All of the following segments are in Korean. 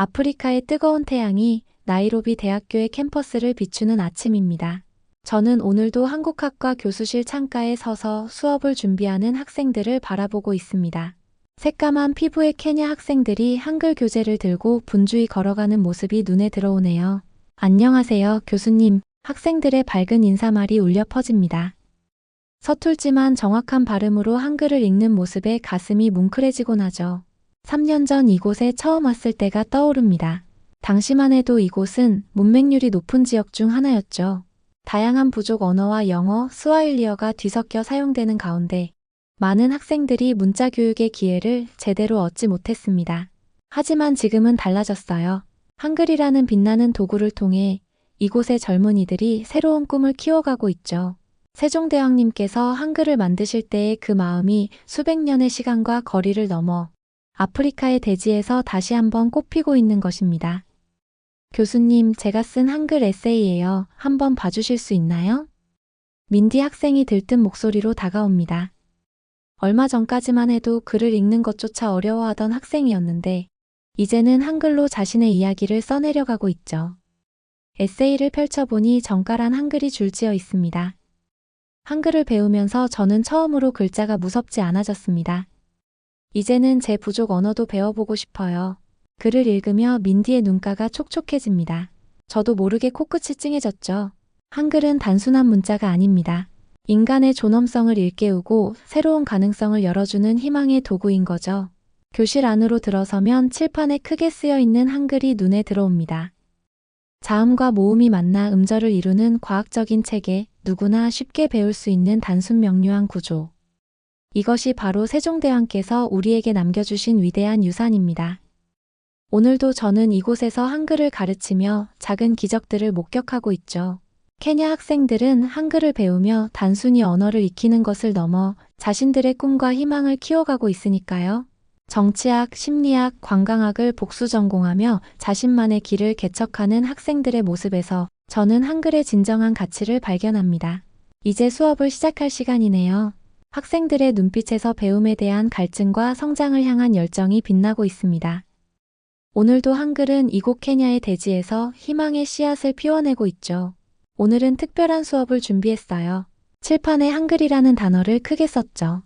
아프리카의 뜨거운 태양이 나이로비 대학교의 캠퍼스를 비추는 아침입니다. 저는 오늘도 한국학과 교수실 창가에 서서 수업을 준비하는 학생들을 바라보고 있습니다. 새까만 피부의 케냐 학생들이 한글 교재를 들고 분주히 걸어가는 모습이 눈에 들어오네요. 안녕하세요, 교수님. 학생들의 밝은 인사말이 울려 퍼집니다. 서툴지만 정확한 발음으로 한글을 읽는 모습에 가슴이 뭉클해지곤 하죠. 3년 전 이곳에 처음 왔을 때가 떠오릅니다. 당시만 해도 이곳은 문맹률이 높은 지역 중 하나였죠. 다양한 부족 언어와 영어, 스와힐리어가 뒤섞여 사용되는 가운데 많은 학생들이 문자 교육의 기회를 제대로 얻지 못했습니다. 하지만 지금은 달라졌어요. 한글이라는 빛나는 도구를 통해 이곳의 젊은이들이 새로운 꿈을 키워가고 있죠. 세종대왕님께서 한글을 만드실 때의 그 마음이 수백 년의 시간과 거리를 넘어 아프리카의 대지에서 다시 한번 꽃피고 있는 것입니다. 교수님, 제가 쓴 한글 에세이예요. 한번 봐주실 수 있나요? 민디 학생이 들뜬 목소리로 다가옵니다. 얼마 전까지만 해도 글을 읽는 것조차 어려워하던 학생이었는데, 이제는 한글로 자신의 이야기를 써내려가고 있죠. 에세이를 펼쳐보니 정갈한 한글이 줄지어 있습니다. 한글을 배우면서 저는 처음으로 글자가 무섭지 않아졌습니다. 이제는 제 부족 언어도 배워보고 싶어요. 글을 읽으며 민디의 눈가가 촉촉해집니다. 저도 모르게 코끝이 찡해졌죠. 한글은 단순한 문자가 아닙니다. 인간의 존엄성을 일깨우고 새로운 가능성을 열어주는 희망의 도구인 거죠. 교실 안으로 들어서면 칠판에 크게 쓰여 있는 한글이 눈에 들어옵니다. 자음과 모음이 만나 음절을 이루는 과학적인 체계, 누구나 쉽게 배울 수 있는 단순 명료한 구조. 이것이 바로 세종대왕께서 우리에게 남겨주신 위대한 유산입니다. 오늘도 저는 이곳에서 한글을 가르치며 작은 기적들을 목격하고 있죠. 케냐 학생들은 한글을 배우며 단순히 언어를 익히는 것을 넘어 자신들의 꿈과 희망을 키워가고 있으니까요. 정치학, 심리학, 관광학을 복수 전공하며 자신만의 길을 개척하는 학생들의 모습에서 저는 한글의 진정한 가치를 발견합니다. 이제 수업을 시작할 시간이네요. 학생들의 눈빛에서 배움에 대한 갈증과 성장을 향한 열정이 빛나고 있습니다. 오늘도 한글은 이곳 케냐의 대지에서 희망의 씨앗을 피워내고 있죠. 오늘은 특별한 수업을 준비했어요. 칠판에 한글이라는 단어를 크게 썼죠.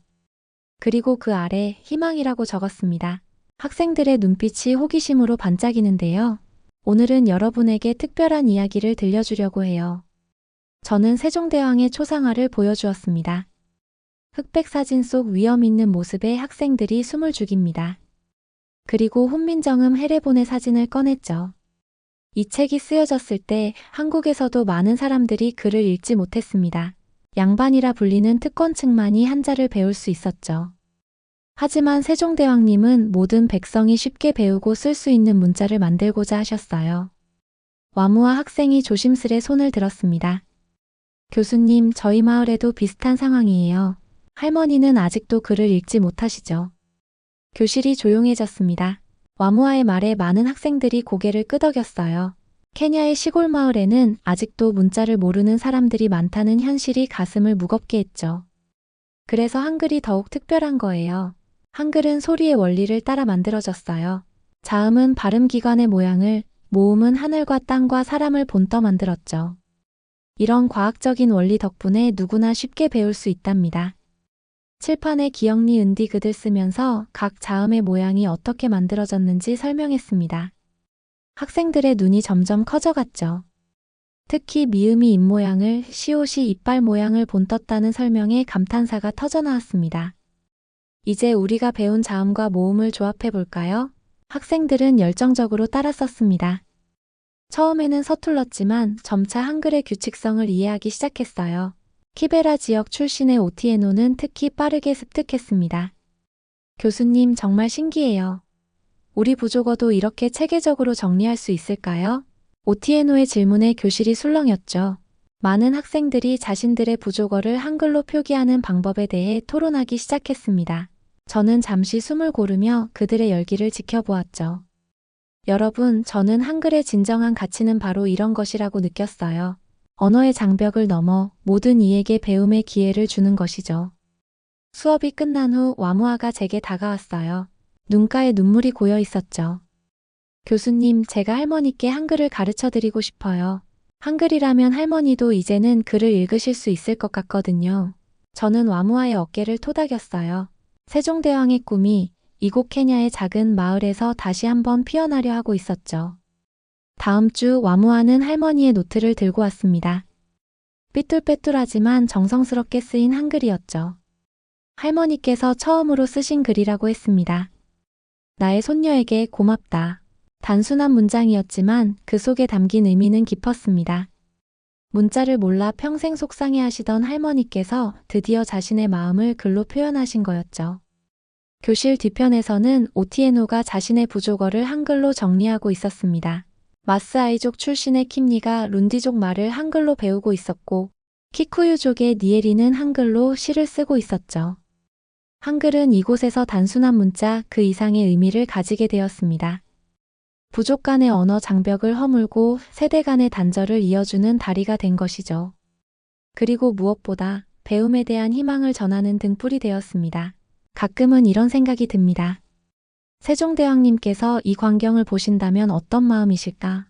그리고 그 아래 희망이라고 적었습니다. 학생들의 눈빛이 호기심으로 반짝이는데요. 오늘은 여러분에게 특별한 이야기를 들려주려고 해요. 저는 세종대왕의 초상화를 보여주었습니다. 흑백 사진 속 위험 있는 모습의 학생들이 숨을 죽입니다. 그리고 훈민정음 해례본의 사진을 꺼냈죠. 이 책이 쓰여졌을 때 한국에서도 많은 사람들이 글을 읽지 못했습니다. 양반이라 불리는 특권층만이 한자를 배울 수 있었죠. 하지만 세종대왕님은 모든 백성이 쉽게 배우고 쓸 수 있는 문자를 만들고자 하셨어요. 와무와 학생이 조심스레 손을 들었습니다. 교수님, 저희 마을에도 비슷한 상황이에요. 할머니는 아직도 글을 읽지 못하시죠. 교실이 조용해졌습니다. 와무아의 말에 많은 학생들이 고개를 끄덕였어요. 케냐의 시골 마을에는 아직도 문자를 모르는 사람들이 많다는 현실이 가슴을 무겁게 했죠. 그래서 한글이 더욱 특별한 거예요. 한글은 소리의 원리를 따라 만들어졌어요. 자음은 발음기관의 모양을, 모음은 하늘과 땅과 사람을 본떠 만들었죠. 이런 과학적인 원리 덕분에 누구나 쉽게 배울 수 있답니다. 칠판에 기억니 은디 글을 쓰면서 각 자음의 모양이 어떻게 만들어졌는지 설명했습니다. 학생들의 눈이 점점 커져갔죠. 특히 미음이 입모양을, 시옷이 이빨 모양을 본떴다는 설명에 감탄사가 터져나왔습니다. 이제 우리가 배운 자음과 모음을 조합해 볼까요? 학생들은 열정적으로 따라 썼습니다. 처음에는 서툴렀지만 점차 한글의 규칙성을 이해하기 시작했어요. 키베라 지역 출신의 오티에노는 특히 빠르게 습득했습니다. 교수님 정말 신기해요. 우리 부족어도 이렇게 체계적으로 정리할 수 있을까요? 오티에노의 질문에 교실이 술렁였죠. 많은 학생들이 자신들의 부족어를 한글로 표기하는 방법에 대해 토론하기 시작했습니다. 저는 잠시 숨을 고르며 그들의 열기를 지켜보았죠. 여러분, 저는 한글의 진정한 가치는 바로 이런 것이라고 느꼈어요. 언어의 장벽을 넘어 모든 이에게 배움의 기회를 주는 것이죠. 수업이 끝난 후 와무아가 제게 다가왔어요. 눈가에 눈물이 고여 있었죠. 교수님, 제가 할머니께 한글을 가르쳐 드리고 싶어요. 한글이라면 할머니도 이제는 글을 읽으실 수 있을 것 같거든요. 저는 와무아의 어깨를 토닥였어요. 세종대왕의 꿈이 이곳 케냐의 작은 마을에서 다시 한번 피어나려 하고 있었죠. 다음 주 와무아는 할머니의 노트를 들고 왔습니다. 삐뚤빼뚤하지만 정성스럽게 쓰인 한글이었죠. 할머니께서 처음으로 쓰신 글이라고 했습니다. 나의 손녀에게 고맙다. 단순한 문장이었지만 그 속에 담긴 의미는 깊었습니다. 문자를 몰라 평생 속상해 하시던 할머니께서 드디어 자신의 마음을 글로 표현하신 거였죠. 교실 뒤편에서는 오티에노가 자신의 부족어를 한글로 정리하고 있었습니다. 마스 아이족 출신의 킴니가 룬디족 말을 한글로 배우고 있었고, 키쿠유족의 니에리는 한글로 시를 쓰고 있었죠. 한글은 이곳에서 단순한 문자 그 이상의 의미를 가지게 되었습니다. 부족 간의 언어 장벽을 허물고 세대 간의 단절을 이어주는 다리가 된 것이죠. 그리고 무엇보다 배움에 대한 희망을 전하는 등불이 되었습니다. 가끔은 이런 생각이 듭니다. 세종대왕님께서 이 광경을 보신다면 어떤 마음이실까?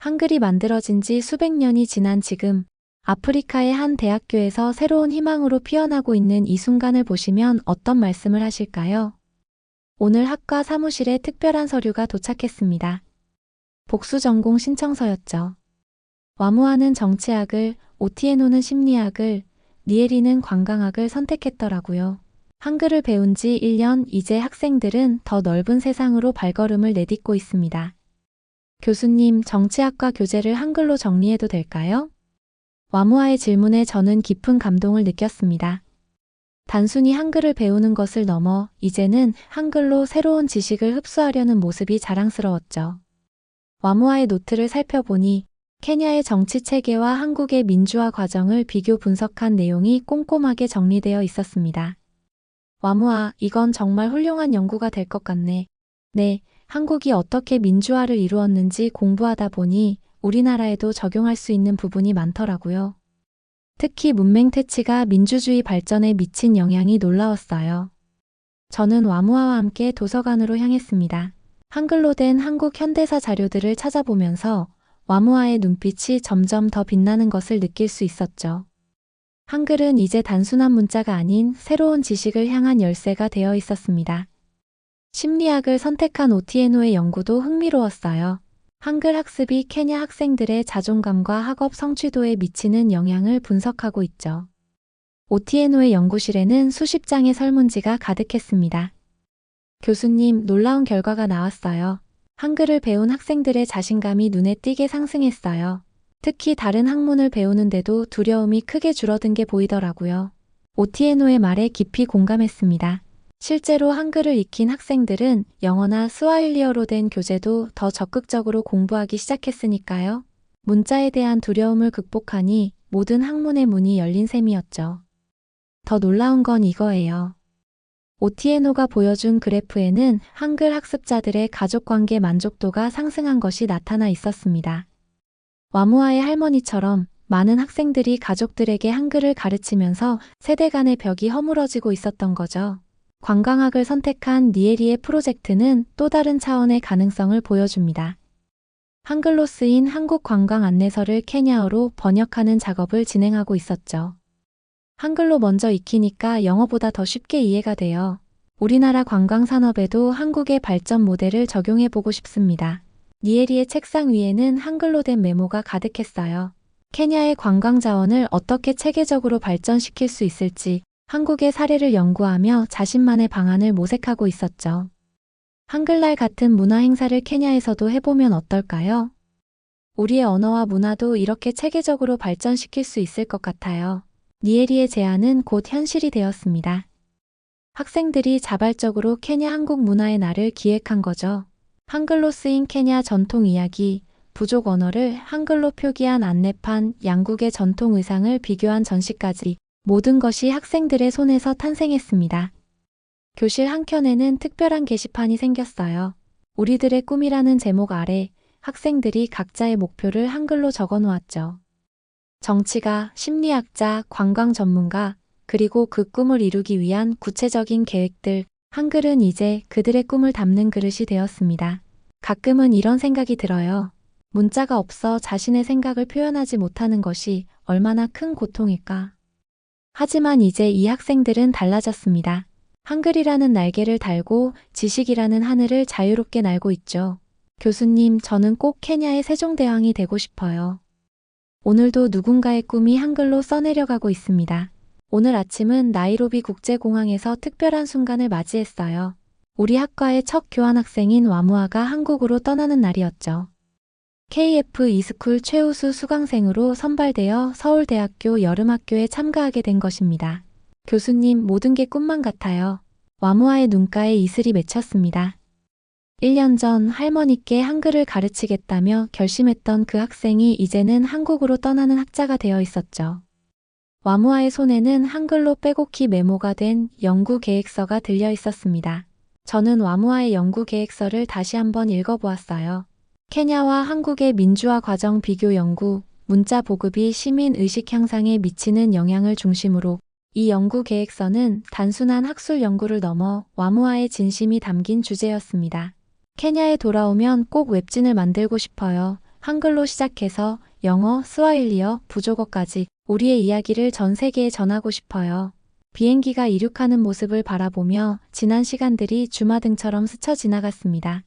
한글이 만들어진 지 수백 년이 지난 지금 아프리카의 한 대학교에서 새로운 희망으로 피어나고 있는 이 순간을 보시면 어떤 말씀을 하실까요? 오늘 학과 사무실에 특별한 서류가 도착했습니다. 복수 전공 신청서였죠. 와무아는 정치학을, 오티에노는 심리학을, 니에리는 관광학을 선택했더라고요. 한글을 배운 지 1년 이제 학생들은 더 넓은 세상으로 발걸음을 내딛고 있습니다. 교수님, 정치학과 교재를 한글로 정리해도 될까요? 와무아의 질문에 저는 깊은 감동을 느꼈습니다. 단순히 한글을 배우는 것을 넘어 이제는 한글로 새로운 지식을 흡수하려는 모습이 자랑스러웠죠. 와무아의 노트를 살펴보니 케냐의 정치 체계와 한국의 민주화 과정을 비교 분석한 내용이 꼼꼼하게 정리되어 있었습니다. 와무아, 이건 정말 훌륭한 연구가 될 것 같네. 네, 한국이 어떻게 민주화를 이루었는지 공부하다 보니 우리나라에도 적용할 수 있는 부분이 많더라고요. 특히 문맹 퇴치가 민주주의 발전에 미친 영향이 놀라웠어요. 저는 와무아와 함께 도서관으로 향했습니다. 한글로 된 한국 현대사 자료들을 찾아보면서 와무아의 눈빛이 점점 더 빛나는 것을 느낄 수 있었죠. 한글은 이제 단순한 문자가 아닌 새로운 지식을 향한 열쇠가 되어 있었습니다. 심리학을 선택한 오티에노의 연구도 흥미로웠어요. 한글 학습이 케냐 학생들의 자존감과 학업 성취도에 미치는 영향을 분석하고 있죠. 오티에노의 연구실에는 수십 장의 설문지가 가득했습니다. 교수님, 놀라운 결과가 나왔어요. 한글을 배운 학생들의 자신감이 눈에 띄게 상승했어요. 특히 다른 학문을 배우는데도 두려움이 크게 줄어든 게 보이더라고요. 오티에노의 말에 깊이 공감했습니다. 실제로 한글을 익힌 학생들은 영어나 스와힐리어로 된 교재도 더 적극적으로 공부하기 시작했으니까요. 문자에 대한 두려움을 극복하니 모든 학문의 문이 열린 셈이었죠. 더 놀라운 건 이거예요. 오티에노가 보여준 그래프에는 한글 학습자들의 가족관계 만족도가 상승한 것이 나타나 있었습니다. 와무아의 할머니처럼 많은 학생들이 가족들에게 한글을 가르치면서 세대 간의 벽이 허물어지고 있었던 거죠. 관광학을 선택한 니에리의 프로젝트는 또 다른 차원의 가능성을 보여줍니다. 한글로 쓰인 한국 관광 안내서를 케냐어로 번역하는 작업을 진행하고 있었죠. 한글로 먼저 익히니까 영어보다 더 쉽게 이해가 돼요. 우리나라 관광 산업에도 한국의 발전 모델을 적용해 보고 싶습니다. 니에리의 책상 위에는 한글로 된 메모가 가득했어요. 케냐의 관광 자원을 어떻게 체계적으로 발전시킬 수 있을지 한국의 사례를 연구하며 자신만의 방안을 모색하고 있었죠. 한글날 같은 문화 행사를 케냐에서도 해보면 어떨까요? 우리의 언어와 문화도 이렇게 체계적으로 발전시킬 수 있을 것 같아요. 니에리의 제안은 곧 현실이 되었습니다. 학생들이 자발적으로 케냐 한국 문화의 날을 기획한 거죠. 한글로 쓰인 케냐 전통 이야기, 부족 언어를 한글로 표기한 안내판, 양국의 전통 의상을 비교한 전시까지 모든 것이 학생들의 손에서 탄생했습니다. 교실 한켠에는 특별한 게시판이 생겼어요. 우리들의 꿈이라는 제목 아래 학생들이 각자의 목표를 한글로 적어 놓았죠. 정치가, 심리학자, 관광 전문가, 그리고 그 꿈을 이루기 위한 구체적인 계획들, 한글은 이제 그들의 꿈을 담는 그릇이 되었습니다. 가끔은 이런 생각이 들어요. 문자가 없어 자신의 생각을 표현하지 못하는 것이 얼마나 큰 고통일까. 하지만 이제 이 학생들은 달라졌습니다. 한글이라는 날개를 달고 지식이라는 하늘을 자유롭게 날고 있죠. 교수님, 저는 꼭 케냐의 세종대왕이 되고 싶어요. 오늘도 누군가의 꿈이 한글로 써내려가고 있습니다. 오늘 아침은 나이로비 국제공항에서 특별한 순간을 맞이했어요. 우리 학과의 첫 교환학생인 와무아가 한국으로 떠나는 날이었죠. KF 이스쿨 최우수 수강생으로 선발되어 서울대학교 여름학교에 참가하게 된 것입니다. 교수님, 모든 게 꿈만 같아요. 와무아의 눈가에 이슬이 맺혔습니다. 1년 전 할머니께 한글을 가르치겠다며 결심했던 그 학생이 이제는 한국으로 떠나는 학자가 되어 있었죠. 와무아의 손에는 한글로 빼곡히 메모가 된 연구 계획서가 들려 있었습니다. 저는 와무아의 연구 계획서를 다시 한번 읽어보았어요. 케냐와 한국의 민주화 과정 비교 연구, 문자 보급이 시민 의식 향상에 미치는 영향을 중심으로 이 연구 계획서는 단순한 학술 연구를 넘어 와무아의 진심이 담긴 주제였습니다. 케냐에 돌아오면 꼭 웹진을 만들고 싶어요. 한글로 시작해서 영어, 스와힐리어, 부족어까지 우리의 이야기를 전 세계에 전하고 싶어요. 비행기가 이륙하는 모습을 바라보며 지난 시간들이 주마등처럼 스쳐 지나갔습니다.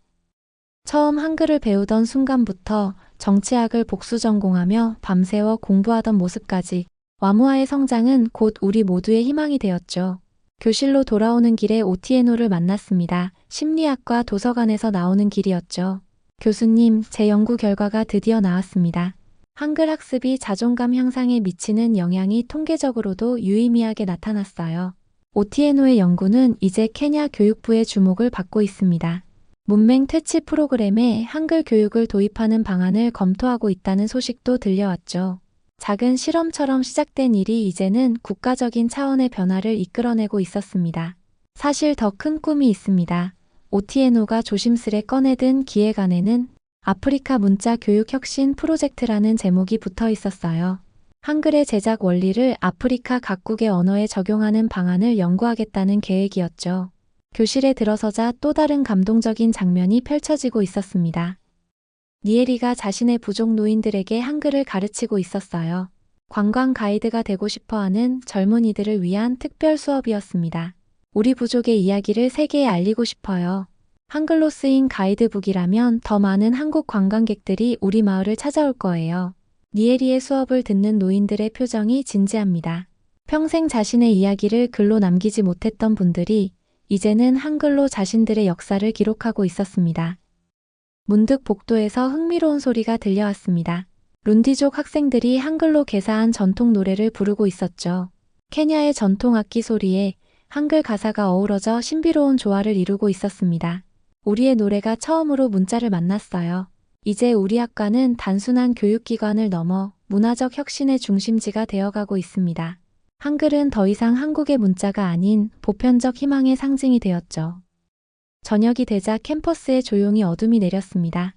처음 한글을 배우던 순간부터 정치학을 복수 전공하며 밤새워 공부하던 모습까지 와무아의 성장은 곧 우리 모두의 희망이 되었죠. 교실로 돌아오는 길에 오티에노를 만났습니다. 심리학과 도서관에서 나오는 길이었죠. 교수님, 제 연구 결과가 드디어 나왔습니다. 한글 학습이 자존감 향상에 미치는 영향이 통계적으로도 유의미하게 나타났어요. 오티에노의 연구는 이제 케냐 교육부의 주목을 받고 있습니다. 문맹 퇴치 프로그램에 한글 교육을 도입하는 방안을 검토하고 있다는 소식도 들려왔죠. 작은 실험처럼 시작된 일이 이제는 국가적인 차원의 변화를 이끌어내고 있었습니다. 사실 더 큰 꿈이 있습니다. 오티에노가 조심스레 꺼내든 기획안에는 아프리카 문자 교육 혁신 프로젝트라는 제목이 붙어 있었어요. 한글의 제작 원리를 아프리카 각국의 언어에 적용하는 방안을 연구하겠다는 계획이었죠. 교실에 들어서자 또 다른 감동적인 장면이 펼쳐지고 있었습니다. 니에리가 자신의 부족 노인들에게 한글을 가르치고 있었어요. 관광 가이드가 되고 싶어 하는 젊은이들을 위한 특별 수업이었습니다. 우리 부족의 이야기를 세계에 알리고 싶어요. 한글로 쓰인 가이드북이라면 더 많은 한국 관광객들이 우리 마을을 찾아올 거예요. 니에리의 수업을 듣는 노인들의 표정이 진지합니다. 평생 자신의 이야기를 글로 남기지 못했던 분들이 이제는 한글로 자신들의 역사를 기록하고 있었습니다. 문득 복도에서 흥미로운 소리가 들려왔습니다. 룬디족 학생들이 한글로 개사한 전통 노래를 부르고 있었죠. 케냐의 전통 악기 소리에 한글 가사가 어우러져 신비로운 조화를 이루고 있었습니다. 우리의 노래가 처음으로 문자를 만났어요. 이제 우리 학과는 단순한 교육기관을 넘어 문화적 혁신의 중심지가 되어가고 있습니다. 한글은 더 이상 한국의 문자가 아닌 보편적 희망의 상징이 되었죠. 저녁이 되자 캠퍼스에 조용히 어둠이 내렸습니다.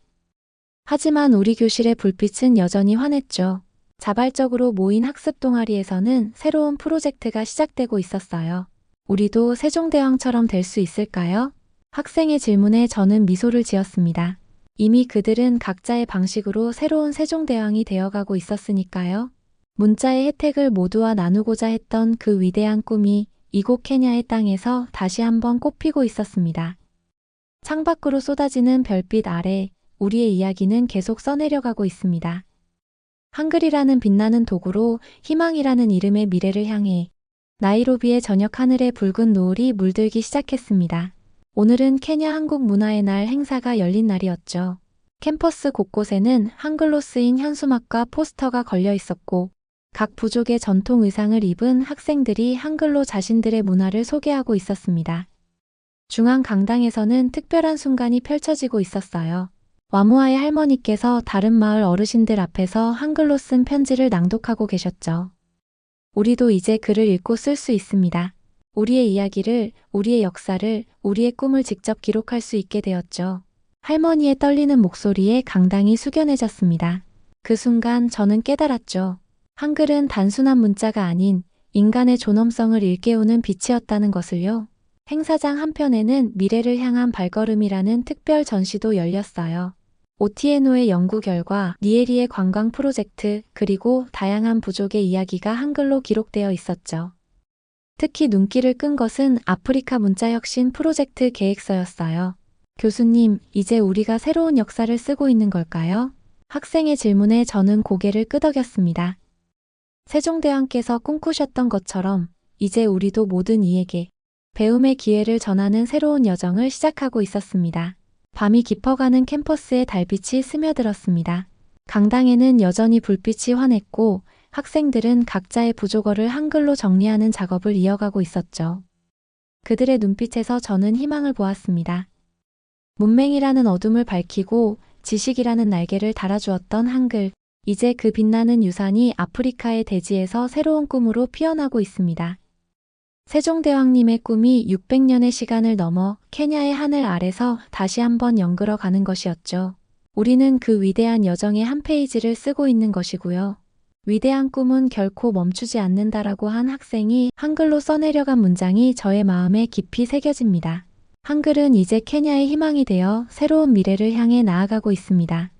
하지만 우리 교실의 불빛은 여전히 환했죠. 자발적으로 모인 학습 동아리에서는 새로운 프로젝트가 시작되고 있었어요. 우리도 세종대왕처럼 될 수 있을까요? 학생의 질문에 저는 미소를 지었습니다. 이미 그들은 각자의 방식으로 새로운 세종대왕이 되어가고 있었으니까요. 문자의 혜택을 모두와 나누고자 했던 그 위대한 꿈이 이곳 케냐의 땅에서 다시 한번 꽃피고 있었습니다. 창밖으로 쏟아지는 별빛 아래 우리의 이야기는 계속 써내려가고 있습니다. 한글이라는 빛나는 도구로 희망이라는 이름의 미래를 향해 나이로비의 저녁 하늘에 붉은 노을이 물들기 시작했습니다. 오늘은 케냐 한국 문화의 날 행사가 열린 날이었죠. 캠퍼스 곳곳에는 한글로 쓰인 현수막과 포스터가 걸려 있었고 각 부족의 전통 의상을 입은 학생들이 한글로 자신들의 문화를 소개하고 있었습니다. 중앙 강당에서는 특별한 순간이 펼쳐지고 있었어요. 와무아의 할머니께서 다른 마을 어르신들 앞에서 한글로 쓴 편지를 낭독하고 계셨죠. 우리도 이제 글을 읽고 쓸 수 있습니다. 우리의 이야기를, 우리의 역사를, 우리의 꿈을 직접 기록할 수 있게 되었죠. 할머니의 떨리는 목소리에 강당이 숙연해졌습니다. 그 순간 저는 깨달았죠. 한글은 단순한 문자가 아닌 인간의 존엄성을 일깨우는 빛이었다는 것을요. 행사장 한편에는 미래를 향한 발걸음이라는 특별 전시도 열렸어요. 오티에노의 연구 결과, 니에리의 관광 프로젝트, 그리고 다양한 부족의 이야기가 한글로 기록되어 있었죠. 특히 눈길을 끈 것은 아프리카 문자혁신 프로젝트 계획서였어요. 교수님, 이제 우리가 새로운 역사를 쓰고 있는 걸까요? 학생의 질문에 저는 고개를 끄덕였습니다. 세종대왕께서 꿈꾸셨던 것처럼 이제 우리도 모든 이에게 배움의 기회를 전하는 새로운 여정을 시작하고 있었습니다. 밤이 깊어가는 캠퍼스에 달빛이 스며들었습니다. 강당에는 여전히 불빛이 환했고 학생들은 각자의 부조거를 한글로 정리하는 작업을 이어가고 있었죠. 그들의 눈빛에서 저는 희망을 보았습니다. 문맹이라는 어둠을 밝히고 지식이라는 날개를 달아주었던 한글, 이제 그 빛나는 유산이 아프리카의 대지에서 새로운 꿈으로 피어나고 있습니다. 세종대왕님의 꿈이 600년의 시간을 넘어 케냐의 하늘 아래서 다시 한번 연글어 가는 것이었죠. 우리는 그 위대한 여정의 한 페이지를 쓰고 있는 것이고요. 위대한 꿈은 결코 멈추지 않는다라고 한 학생이 한글로 써내려간 문장이 저의 마음에 깊이 새겨집니다. 한글은 이제 케냐의 희망이 되어 새로운 미래를 향해 나아가고 있습니다.